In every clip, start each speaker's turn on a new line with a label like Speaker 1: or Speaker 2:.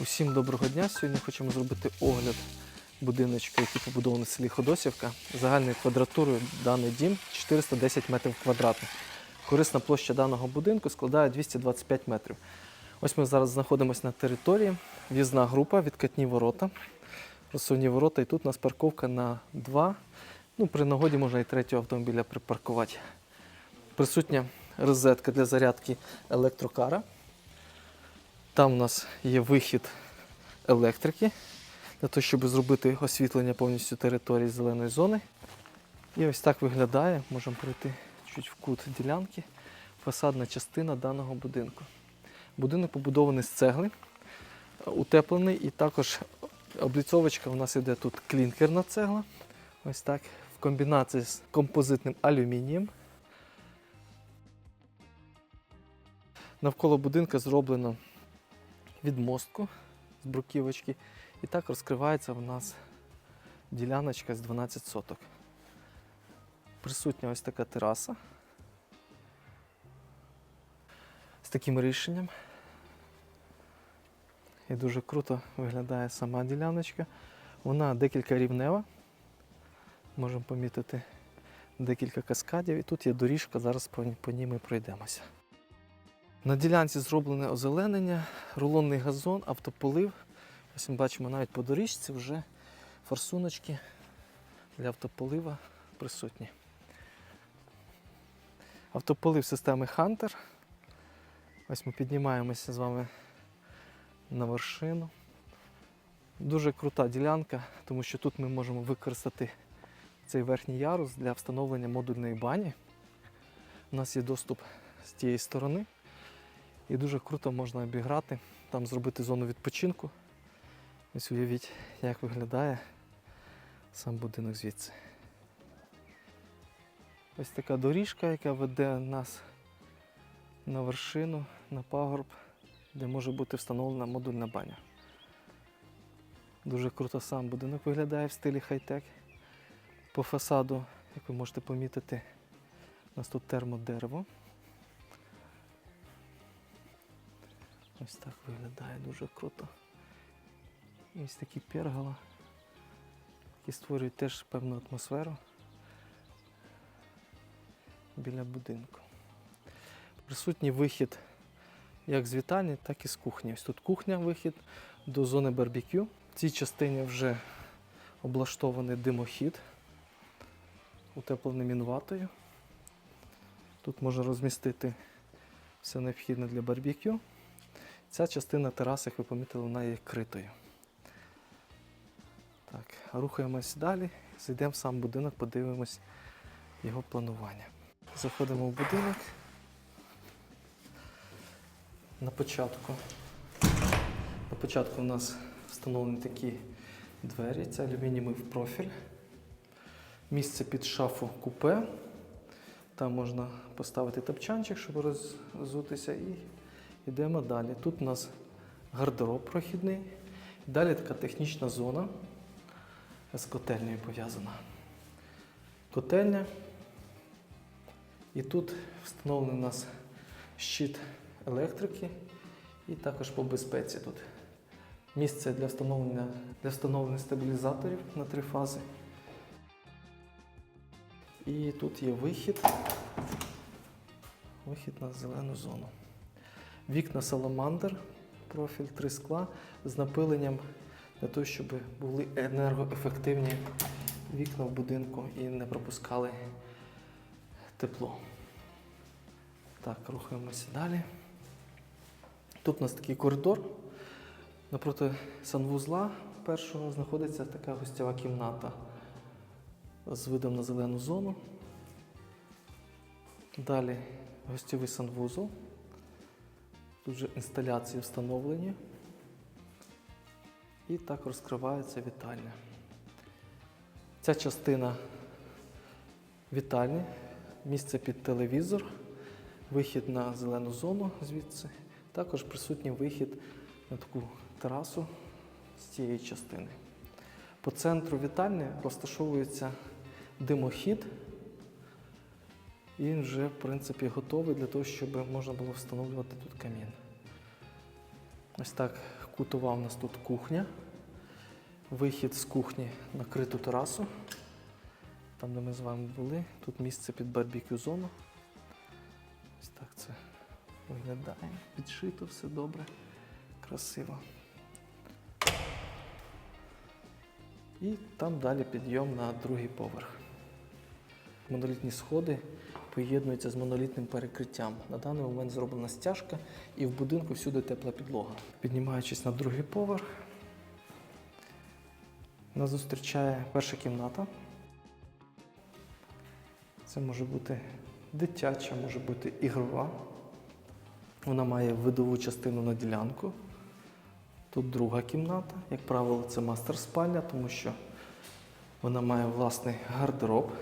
Speaker 1: Усім доброго дня. Сьогодні хочемо зробити огляд будиночка, який побудований в селі Ходосівка. Загальною квадратурою даний дім 410 метрів квадратних. Корисна площа даного будинку складає 225 метрів. Ось ми зараз знаходимося на території. В'їзна група, відкатні ворота, розсувні ворота. І тут у нас парковка на два. Ну, при нагоді можна і третього автомобіля припаркувати. Присутня розетка для зарядки електрокара. Там у нас є вихід електрики для того, щоб зробити освітлення повністю території зеленої зони. І ось так виглядає. Можемо пройти чуть в кут ділянки. Фасадна частина даного будинку. Будинок побудований з цегли, утеплений, і також обліцовочка у нас іде тут клінкерна цегла. Ось так. В комбінації з композитним алюмінієм. Навколо будинка зроблено відмостку з бруківочки. І так розкривається в нас діляночка з 12 соток. Присутня ось така тераса з таким рішенням. І дуже круто виглядає сама діляночка. Вона декілька рівнева. Можемо помітити декілька каскадів. І тут є доріжка, зараз по, ній ми пройдемося. На ділянці зроблене озеленення, рулонний газон, автополив. Ось ми бачимо навіть по доріжці вже форсуночки для автополива присутні. Автополив системи Hunter. Ось ми піднімаємося з вами на вершину. Дуже крута ділянка, тому що тут ми можемо використати цей верхній ярус для встановлення модульної бані. У нас є доступ з тієї сторони. І дуже круто можна обіграти, там зробити зону відпочинку. Ось уявіть, як виглядає сам будинок звідси. Ось така доріжка, яка веде нас на вершину, на пагорб, де може бути встановлена модульна баня. Дуже круто сам будинок виглядає в стилі хай-тек. По фасаду, як ви можете помітити, у нас тут термодерево. Ось так виглядає дуже круто. І ось такі пергала, які створюють теж певну атмосферу біля будинку. Присутній вихід як з вітальні, так і з кухні. Ось тут кухня, вихід до зони барбекю. В цій частині вже облаштований димохід, утеплений мінватою. Тут можна розмістити все необхідне для барбекю. Ця частина тераси, як ви помітили, вона є критою. Так, рухаємось далі, зайдемо в сам будинок, подивимось його планування. Заходимо в будинок. На початку. На початку у нас встановлені такі двері, це алюмінієвий профіль. Місце під шафу купе. Там можна поставити топчанчик, щоб роззутися, і йдемо далі. Тут у нас гардероб прохідний. Далі така технічна зона з котельнею пов'язана. Котельня. І тут встановлений у нас щит електрики і також по безпеці тут. Місце для встановлення, для встановлення стабілізаторів на три фази. І тут є вихід. Вихід на зелену зону. Вікна саламандр, профіль три скла з напиленням для того, щоб були енергоефективні вікна в будинку і не пропускали тепло. Так, рухаємося далі. Тут у нас такий коридор. Напроти санвузла першого знаходиться така гостєва кімната з видом на зелену зону. Далі гостєвий санвузол. Тут вже інсталяції встановлені. І так розкривається вітальня. Ця частина вітальні, місце під телевізор, вихід на зелену зону звідси. Також присутній вихід на таку терасу з цієї частини. По центру вітальні розташовується димохід. І він вже, в принципі, готовий для того, щоб можна було встановлювати тут камін. Ось так кутова у нас тут кухня. Вихід з кухні на криту терасу. Там, де ми з вами були. Тут місце під барбекю зону. Ось так це виглядає. Підшито, все добре, красиво. І там далі підйом на другий поверх. Монолітні сходи поєднуються з монолітним перекриттям. На даний момент зроблена стяжка і в будинку всюди тепла підлога. Піднімаючись на другий поверх, нас зустрічає перша кімната. Це може бути дитяча, може бути ігрова. Вона має видову частину на ділянку. Тут друга кімната. Як правило, це мастер-спальня, тому що вона має власний гардероб.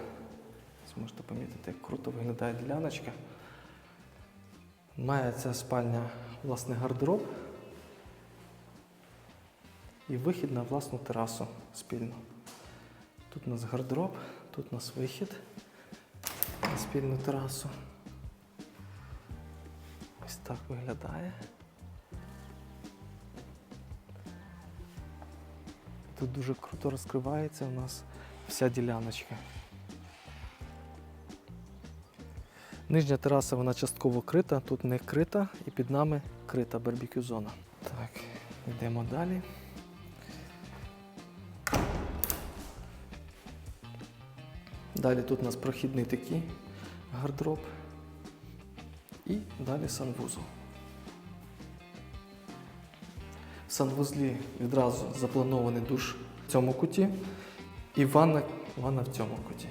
Speaker 1: Зможете помітити, як круто виглядає діляночка. Має ця спальня власний гардероб і вихід на власну терасу спільну. Тут у нас гардероб, тут у нас вихід на спільну терасу. Ось так виглядає. Тут дуже круто розкривається у нас вся діляночка. Нижня тераса вона частково крита, тут не крита і під нами крита барбекю зона. Так, йдемо далі. Далі тут у нас прохідний такий гардероб. І далі санвузол. В санвузлі відразу запланований душ в цьому куті і ванна, ванна в цьому куті.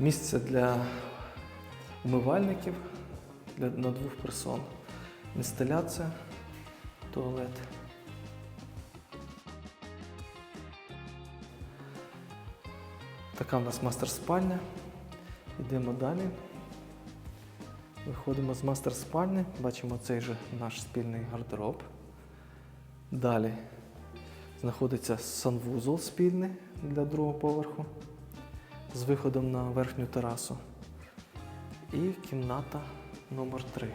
Speaker 1: Місце для умивальників для, на двох персон. Інсталяція, туалет. Така у нас мастер-спальня. Йдемо далі. Виходимо з мастер-спальні, бачимо цей же наш спільний гардероб. Далі знаходиться санвузол спільний для другого поверху з виходом на верхню терасу. І кімната номер 3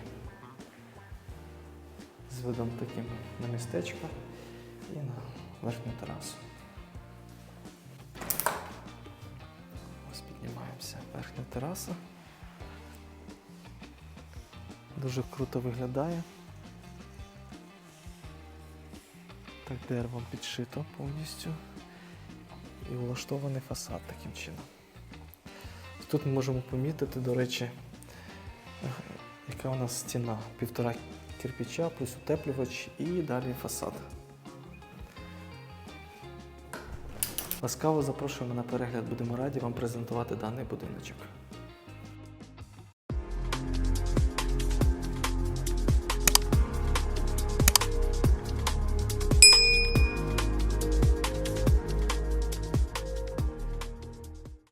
Speaker 1: з видом таким на містечко і на верхню терасу. Ось піднімаємося. Верхня тераса. Дуже круто виглядає. Так деревом підшито повністю. І влаштований фасад таким чином. Тут ми можемо помітити, до речі, яка у нас стіна. Півтора кирпича плюс утеплювач і далі фасад. Ласкаво запрошуємо на перегляд, будемо раді вам презентувати даний будиночок.